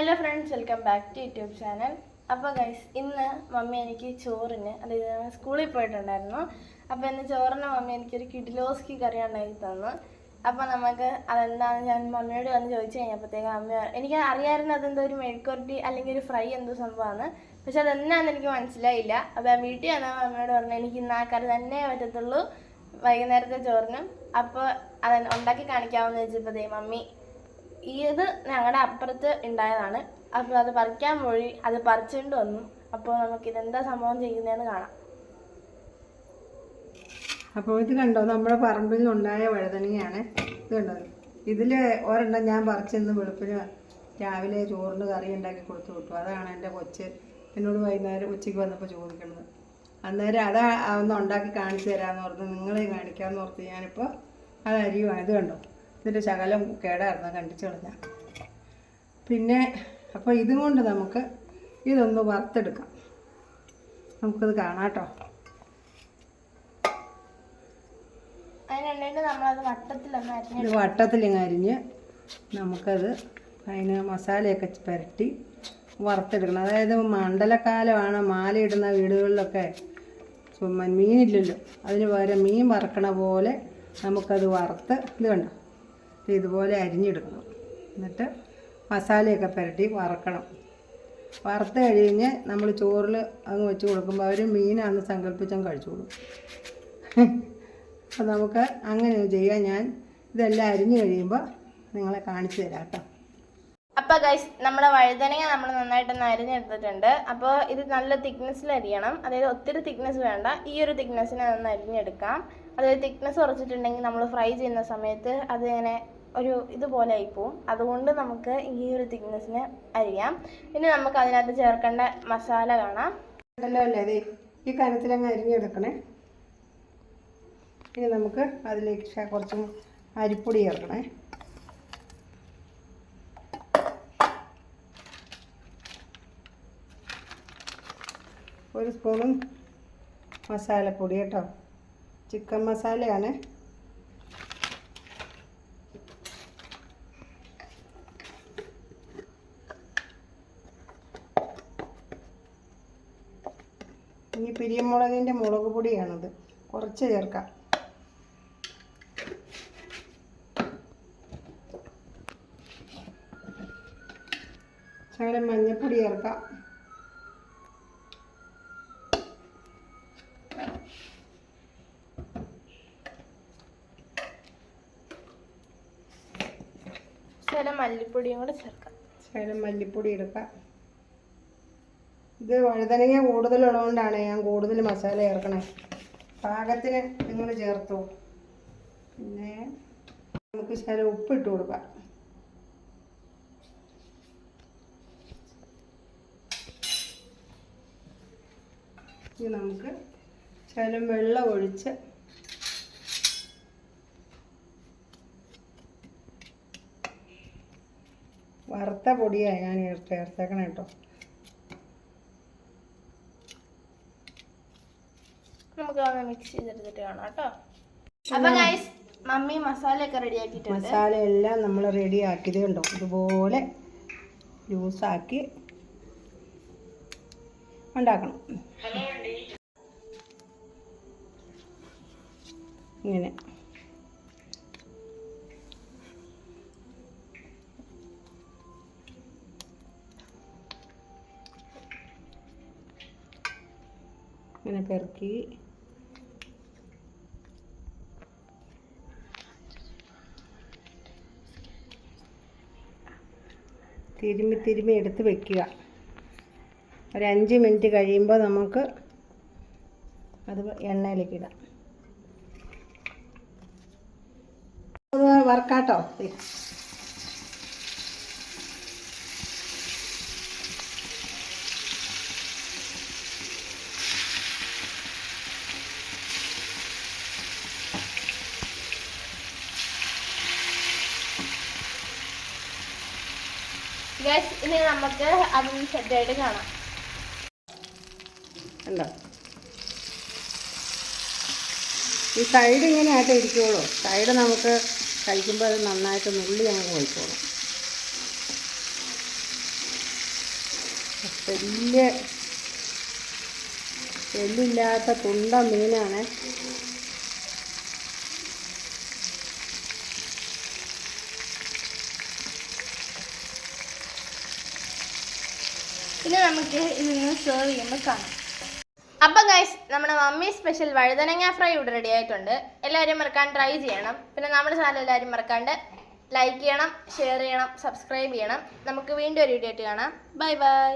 Hello friends welcome back to YouTube channel അപ്പോൾ guys ഇന്ന് mummy എനിക്ക് ചോറിന് അതായത് സ്കൂളിൽ പോയിട്ടുണ്ടായിരുന്നു. അപ്പോൾ ഇന്ന് ചോറിന് മമ്മി എനിക്കൊരു കിഡിലോസ്കി കറി ഉണ്ടാക്കി തന്നു. അപ്പോൾ നമുക്ക് അതെന്താണെന്ന് ഞാൻ മമ്മിയോട് വന്ന് ചോദിച്ചു കഴിഞ്ഞപ്പോഴത്തേക്ക് അമ്മ എനിക്ക് അറിയാമായിരുന്നു അതെന്തോ ഒരു മെഴുക്കുരട്ടി അല്ലെങ്കിൽ ഒരു ഫ്രൈ എന്തോ സംഭവമാണ്. പക്ഷെ അതെന്നാന്ന് എനിക്ക് മനസ്സിലായില്ല. അപ്പോൾ ഞാൻ വീട്ടിൽ വന്നാൽ മമ്മിയോട് പറഞ്ഞു എനിക്ക് ഇന്ന് ആ കറി തന്നെ പറ്റത്തുള്ളൂ വൈകുന്നേരത്തെ ചോറിനും. അപ്പോൾ അത് ഉണ്ടാക്കി കാണിക്കാമെന്ന് വെച്ചപ്പോഴത്തേ മമ്മി ഇത് ഞങ്ങളുടെ അപ്പുറത്ത് ഉണ്ടായതാണ് അപ്പോൾ അത് പറിക്കാൻ പോയി അത് പറിച്ചുകൊണ്ട് വന്നു. അപ്പോൾ നമുക്ക് ഇതെന്താ സംഭവം ചെയ്യുന്നതെന്ന് കാണാം. അപ്പോൾ ഇത് കണ്ടോ? നമ്മുടെ പറമ്പിൽ ഉണ്ടായ വഴുതനങ്ങയാണ്. ഇത് കണ്ടോ? ഇതിൽ ഒരെണ്ണം ഞാൻ പറിച്ചെന്ന് വെളുപ്പിന് രാവിലെ ചോറിന് കറി ഉണ്ടാക്കി കൊടുത്തു വിട്ടു. അതാണ് എന്റെ കൊച്ച്. എന്നോട് വൈകുന്നേരം ഉച്ചയ്ക്ക് വന്നപ്പോൾ ചോദിക്കുന്നത് അന്നേരം അതാ ഒന്ന് ഉണ്ടാക്കി കാണിച്ചു തരാമെന്ന് ഓർത്ത് നിങ്ങളെ കാണിക്കാമെന്ന് ഓർത്ത് ഞാനിപ്പോൾ അത് അരിയുവാണ് ഇത് കണ്ടോ? ഇതിന്റെ ശകലം കേടായിരുന്നു കണ്ടിച്ചു കളഞ്ഞ. പിന്നെ അപ്പോൾ ഇതും കൊണ്ട് നമുക്ക് ഇതൊന്ന് വറുത്തെടുക്കാം. നമുക്കത് കാണാം കേട്ടോ ഇത് വട്ടത്തിലിങ്ങ് അരിഞ്ഞ് നമുക്കത് അതിന് മസാലയൊക്കെ പുരട്ടി വറുത്തെടുക്കണം. അതായത് മണ്ഡലക്കാലമാണ് മാലയിടുന്ന വീടുകളിലൊക്കെ മീനില്ലല്ലോ. അതിന് പകരം മീൻ വറക്കണ പോലെ നമുക്കത് വറുത്ത് ഇത് കണ്ടോ? ഇതുപോലെ അരിഞ്ഞെടുക്കണം എന്നിട്ട് മസാലയൊക്കെ പുരട്ടി വറക്കണം. വറുത്ത് കഴിഞ്ഞ് നമ്മൾ ചോറിൽ അങ്ങ് വെച്ച് കൊടുക്കുമ്പോൾ അവർ മീനാണെന്ന് സങ്കല്പിച്ചും കഴിച്ചോളും അപ്പോൾ നമുക്ക് അങ്ങനെ ചെയ്യാം. ഞാൻ ഇതെല്ലാം അരിഞ്ഞു കഴിയുമ്പോൾ നിങ്ങളെ കാണിച്ചു തരാം കേട്ടോ. അപ്പോൾ ഗൈസ് നമ്മുടെ വഴുതനങ്ങ നമ്മൾ നന്നായിട്ടൊന്ന് അരിഞ്ഞെടുത്തിട്ടുണ്ട്. അപ്പോൾ ഇത് നല്ല തിക്നെസ്സിൽ അരിയണം. അതായത് ഒത്തിരി തിക്നെസ് വേണ്ട. ഈ ഒരു തിക്നെസ്സിനെ ഒന്ന് അരിഞ്ഞെടുക്കാം. അതായത് തിക്നെസ് കുറച്ചിട്ടുണ്ടെങ്കിൽ നമ്മൾ ഫ്രൈ ചെയ്യുന്ന സമയത്ത് അതിങ്ങനെ ഒരു ഇതുപോലെ ആയിപ്പോവും. അതുകൊണ്ട് നമുക്ക് ഈ ഒരു തിക്നെസ്സിന് അരിയാം. ഇനി നമുക്ക് അതിനകത്ത് ചേർക്കേണ്ട മസാല കാണാം. അല്ലേ അങ്ങ് ഈ കനത്തിലങ്ങ് അരിഞ്ഞെടുക്കണേ. ഇനി നമുക്ക് അതിലേക്ക് കുറച്ച് അരിപ്പൊടി ചേർക്കണേ. ഒരു സ്പൂണും മസാലപ്പൊടി കേട്ടോ. ചിക്കൻ മസാലയാണ്. ഇനി പിരിയമുളകിന്റെ മുളക് പൊടിയാണത്. കുറച്ച് ചേർക്കാം. ശകലം മഞ്ഞൾപ്പൊടി ചേർക്കാം. ചില മല്ലിപ്പൊടിയും കൂടെ ചേർക്കാം. ശകലം മല്ലിപ്പൊടി എടുക്കാം. ഇത് വഴുതനങ്ങ കൂടുതലുള്ളതുകൊണ്ടാണ് ഞാൻ കൂടുതൽ മസാല ചേർക്കണേ. പാകത്തിന് നിങ്ങൾ ചേർത്തു? പിന്നെ നമുക്ക് ശകലം ഉപ്പിട്ട് കൊടുക്കാം. ഇനി നമുക്ക് ശകലം വെള്ളം ഒഴിച്ച് വറുത്ത പൊടിയാണ് ഞാൻ ചേർത്തേക്കണം കേട്ടോ. നമുക്ക് മിക്സ് ചെയ്തെടുത്തിട്ട് കാണാം കേട്ടോ. അപ്പൊ ഗൈസ് മമ്മി മസാലയൊക്കെ റെഡി ആക്കിയിട്ടുണ്ട്. മസാല എല്ലാം നമ്മൾ റെഡി ആക്കിയത് കണ്ടോ? ഇതുപോലെ ജ്യൂസാക്കി ഉണ്ടാക്കണം. ഇങ്ങനെ. ഇങ്ങനെ പെറുക്കി. തിരുമ്മി തിരുമ്മി എടുത്ത് വെക്കുക. ഒരു അഞ്ച് മിനിറ്റ് കഴിയുമ്പോൾ നമുക്ക് അത് എണ്ണയിലേക്ക് ഇടാം. അത് ഇനി നമുക്ക് അതൊന്ന് സെറ്റായിട്ട് കാണാം. ഈ സൈഡ് ഇങ്ങനെ ആയിട്ട് ഇരിക്കുള്ളൂ. സൈഡ് നമുക്ക് കഴിക്കുമ്പോൾ അത് നന്നായിട്ട് നുള്ളി അങ്ങ് പോയിക്കോളും വലിയ എല്ലില്ലാത്ത തുണ്ട മീനാണ്. പിന്നെ നമുക്ക് ഇതൊന്ന് സെർവ് ചെയ്യുമ്പോൾ കാണാം. അപ്പം ഗൈസ് നമ്മുടെ മമ്മി സ്പെഷ്യൽ വഴുതനങ്ങ ഫ്രൈ ഇവിടെ റെഡി ആയിട്ടുണ്ട്. എല്ലാവരും മറക്കാൻ ട്രൈ ചെയ്യണം. പിന്നെ നമ്മുടെ ചാനൽ എല്ലാവരും മറക്കാണ്ട് ലൈക്ക് ചെയ്യണം ഷെയർ ചെയ്യണം സബ്സ്ക്രൈബ് ചെയ്യണം. നമുക്ക് വീണ്ടും ഒരു വീഡിയോ ആയിട്ട് കാണാം. Bye bye